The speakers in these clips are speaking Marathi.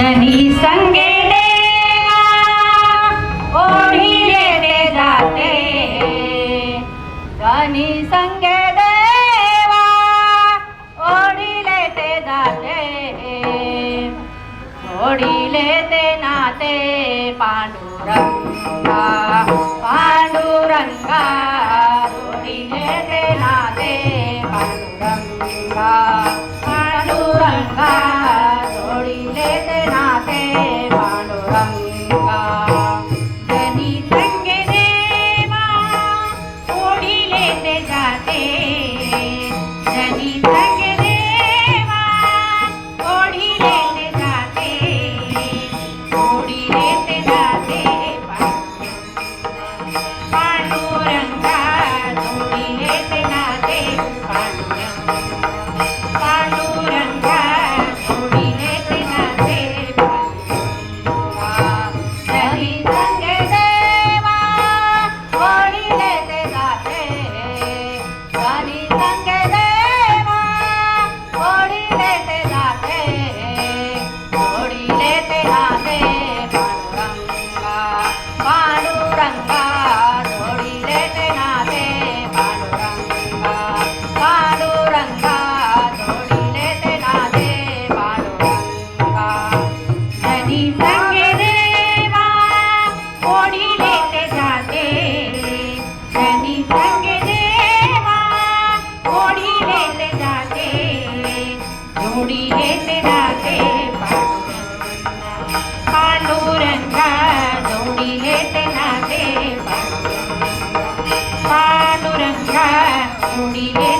धनी संगे देवा जाते? जाते? नाते? पांडुरंगा पांडुरंगा ते नाते? पांडुरंगा पांडुरंगा Universo.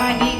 ಆಗಿ